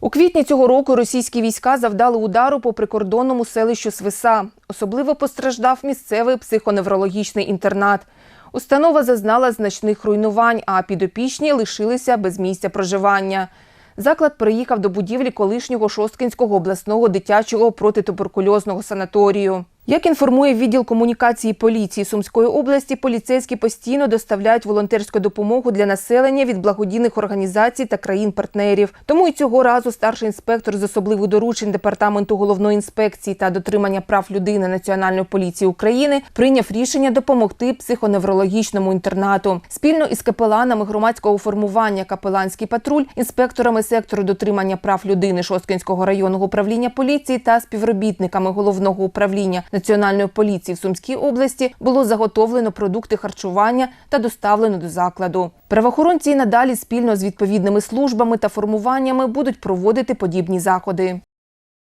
У квітні цього року російські війська завдали удару по прикордонному селищу Свиса. Особливо постраждав місцевий психоневрологічний інтернат. Установа зазнала значних руйнувань, а підопічні лишилися без місця проживання. Заклад переїхав до будівлі колишнього Шосткинського обласного дитячого протитуберкульозного санаторію. Як інформує відділ комунікації поліції Сумської області, поліцейські постійно доставляють волонтерську допомогу для населення від благодійних організацій та країн-партнерів. Тому і цього разу старший інспектор з особливих доручень департаменту головної інспекції та дотримання прав людини Національної поліції України прийняв рішення допомогти психоневрологічному інтернату. Спільно із капеланами громадського формування Капеланський патруль, інспекторами сектору дотримання прав людини Шосткинського районного управління поліції та співробітниками головного управління Національної поліції в Сумській області було заготовлено продукти харчування та доставлено до закладу. Правоохоронці і надалі спільно з відповідними службами та формуваннями будуть проводити подібні заходи.